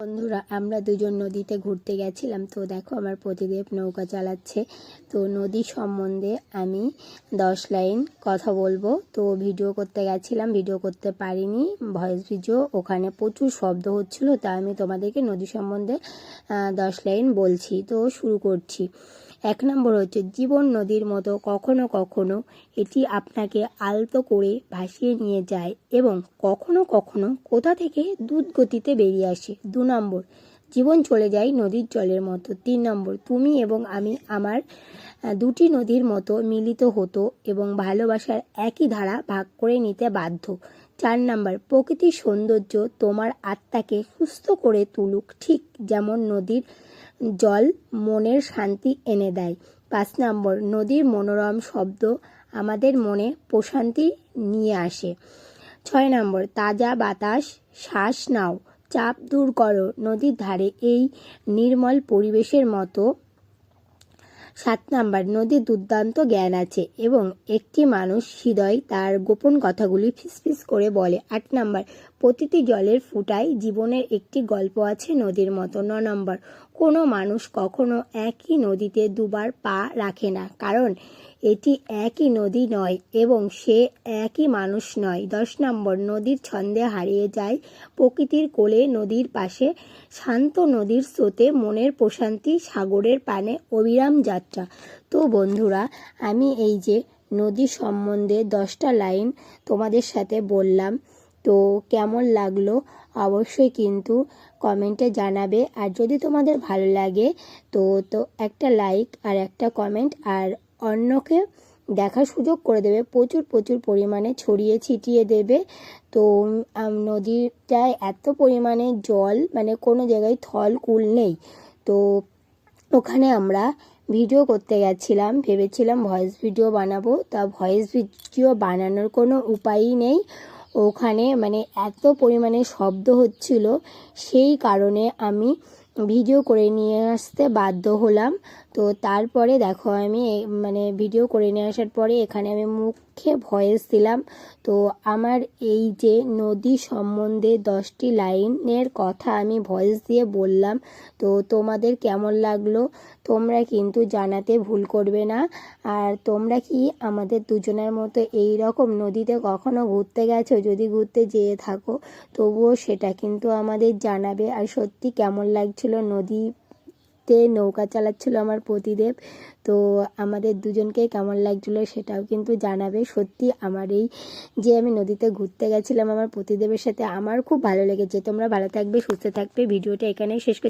বন্ধুরা, আমরা দুজন নদীতে ঘুরতে গেছিলাম। তো দেখো, আমার প্রতিদেব নৌকা চালাচ্ছে। তো নদী সম্বন্ধে আমি দশ লাইন কথা বলব। তো ভিডিও করতে গেছিলাম, ভিডিও করতে পারিনি। ভয়েস ভিডিও, ওখানে প্রচুর শব্দ হচ্ছিল, তা আমি তোমাদেরকে নদী সম্বন্ধে দশ লাইন বলছি। তো শুরু করছি। এক নম্বর হচ্ছে জীবন নদীর মতো কখনো কখনো এটি আপনাকে আলতো করে ভাসিয়ে নিয়ে যায় এবং কখনো কখনো কোথা থেকে দ্রুত গতিতে বেরিয়ে আসে। দু নম্বর জীবন চলে যায় নদীর জলের মতো। তিন নম্বর, তুমি এবং আমি আমার দুটি নদীর মতো মিলিত হতো এবং ভালোবাসার একই ধারা ভাগ করে নিতে বাধ্য। চার নাম্বার, প্রকৃতির সৌন্দর্য তোমার আত্মাকে সুস্থ করে তুলুক, ঠিক যেমন নদীর জল মনের শান্তি এনে দেয়। পাঁচ নম্বর, নদীর মনোরম শব্দ আমাদের মনে প্রশান্তি নিয়ে আসে। ছয় নম্বর, তাজা বাতাস শ্বাস নাও। চাপ দূর করো। নদীর ধারে এই নির্মল পরিবেশের মতো সাত নাম্বার, নদীর দুর্দান্ত জ্ঞান আছে এবং একটি মানুষ হৃদয় তার গোপন কথাগুলি ফিসফিস করে বলে। আট নাম্বার প্রতিটি জলের ফুটায় জীবনের একটি গল্প আছে নদীর মতো। ন নম্বর, কোনো মানুষ কখনো একই নদীতে দুবার পা রাখে না, কারণ এটি একই নদী নয় এবং সে একই মানুষ নয়। দশ নম্বর, নদীর ছন্দে হারিয়ে যায় প্রকৃতির কোলে, নদীর পাশে, শান্ত নদীর স্রোতে, মনের প্রশান্তি, সাগরের পানে, অবিরাম যাত্রা। তো বন্ধুরা, আমি এই যে নদী সম্বন্ধে দশটা লাইন তোমাদের সাথে বললাম তো কেমন লাগল অবশ্যই কিন্তু কমেন্টে জানাবে। আর যদি তোমাদের ভালো লাগে, তো তো একটা লাইক আর একটা কমেন্ট আর অন্যকে দেখার সুযোগ করে দেবে। প্রচুর প্রচুর পরিমাণে ছড়িয়ে ছিটিয়ে দেবে। তো নদীটায় এত পরিমাণে জল মানে কোনো জায়গায় থল কুল নেই। তো ওখানে আমরা ভিডিও করতে গেছিলাম, ভেবেছিলাম ভয়েস ভিডিও বানাবো। তা ভয়েস ভিডিও বানানোর কোনো উপায়ই নেই। ওখানে মানে এত পরিমাণে শব্দ হচ্ছিল, সেই কারণে আমি ভিডিও করে নিয়ে আসতে বাধ্য হলাম। তো তারপরে দেখো আমি মানে ভিডিও করে নিয়ে আসার পরে এখানে আমি মুখে ভয়েস দিলাম। তো আমার এই যে নদী সম্বন্ধে দশটি লাইনের কথা আমি ভয়েস দিয়ে বললাম, তো তোমাদের কেমন লাগল তোমরা কিন্তু জানাতে ভুল করবে না। আর তোমরা কি আমাদের দুজনের মতো এই রকম নদীতে কখনো ঘুরতে গেছো? যদি ঘুরতে যেয়ে থাকো, তবুও সেটা কিন্তু আমাদের জানাবে। আর সত্যি কেমন লাগছিল নদীতে নৌকা চালাচ্ছিল আমার প্রতিদেব তো আমাদের দুজনকে কেমন লাগছিল সেটাও কিন্তু জানাবে। সত্যি আমার এই যে আমি নদীতে ঘুরতে গেছিলাম আমার প্রতিদেবের সাথে, আমার খুব ভালো লেগেছে। তোমরা ভালো থাকবে, সুস্থ থাকবে। ভিডিওটা এখানেই শেষ।